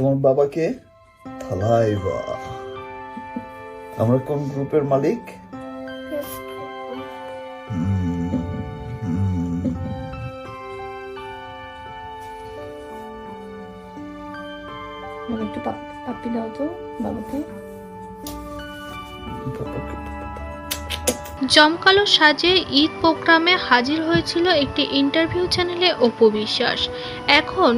তোমার বাবাকে? থালাইবা আমরা কোন গ্রুপের মালিক? একটু পাপ- পাপ্পি দাও তো বাবাকে। বাবাকে জমকালো সাজে ঈদ প্রোগ্রামে হাজির হয়েছিল একটি ইন্টারভিউ চ্যানেলে অপু বিশ্বাস। এখন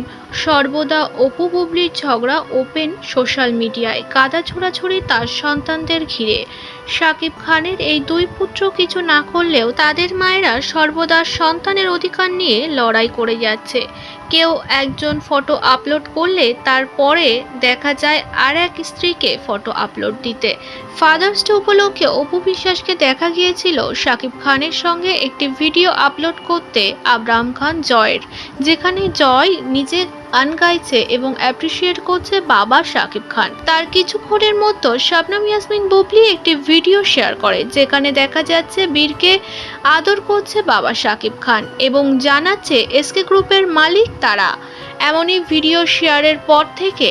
সর্বদা অপু বুবলির ঝগড়া ওপেন সোশ্যাল মিডিয়ায় কাদা ছোড়াছুড়ি তার সন্তানদের ঘিরে। শাকিব খানের এই দুই পুত্র কিছু না করলেও তাদের মায়েরা সর্বদা সন্তানের অধিকার নিয়ে লড়াই করে যাচ্ছে। কেউ একজন ফটো আপলোড করলে তারপরে দেখা যায় আর এক স্ত্রীকে ফটো আপলোড দিতে। ফাদার্স ডে উপলক্ষে অপু বিশ্বাসকে দেখা গিয়েছিল শাকিব খানের সঙ্গে একটি ভিডিও আপলোড করতে আব্রাহাম খান জয়ের। যেখানে জয় নিজে গান গাইছে এবং অ্যাপ্রিসিয়েট করছে বাবা শাকিব খান। তার কিছুক্ষণের মতো শাবনাম ইয়াসমিন বুবলি একটি ভিডিও শেয়ার করে, যেখানে দেখা যাচ্ছে বীরকে আদর করছে বাবা শাকিব খান এবং জানাচ্ছে এসকে গ্রুপের মালিক তারা। এমনই ভিডিও শেয়ারের পর থেকে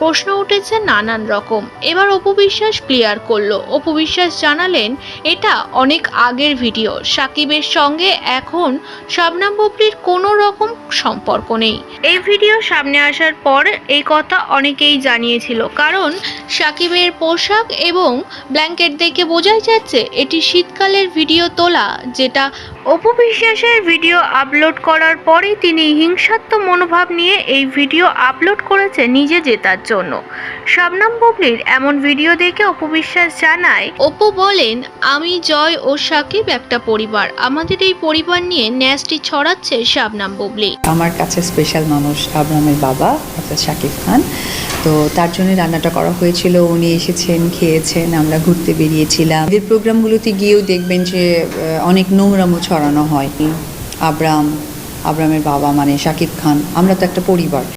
প্রশ্ন উঠেছে নানান রকম। এবার অপু বিশ্বাস ক্লিয়ার করল। অপু বিশ্বাস জানালেন, এটা অনেক আগের ভিডিও। সাকিবের সঙ্গে এখন শবনাম বুবলির কোনো রকম সম্পর্ক নেই। এই ভিডিও সামনে আসার পর এই কথা অনেকেই জানিয়েছিল। কারণ সাকিবের পোশাক এবং ব্ল্যাঙ্কেট দেখে বোঝাই যাচ্ছে, এটি শীতকালের ভিডিও তোলা, যেটা অপু বিশ্বাসের ভিডিও আপলোড করার পরে তিনি হিংসাত্মক মনোভাব নিয়ে এই ভিডিও আপলোড করেছে নিজে জেতার জন্য। শবনম বুবলির এমন ভিডিও দেখে অপু বিশ্বাস জানায় অপু বলেন আমি জয় ও সাকিব একটা পরিবার। আমাদের এই পরিবার নিয়ে ন্যাস্টি ছড়াচ্ছে শবনম বুবলি। আমার কাছে স্পেশাল মানুষ আব্রাহামের বাবা অর্থাৎ শাকিব খান। তো তার জন্য রান্নাটা করা হয়েছিল। উনি এসেছেন খেয়েছেন আমরা ঘুরতে বেরিয়েছিলাম। এদের প্রোগ্রামগুলোতে গিয়েও দেখবেন যে অনেক নোংরামো ছড়ানো হয়। আব্রাম আব্রামের বাবা মানে শাকিব খান। আমরা তো একটা পরিবার।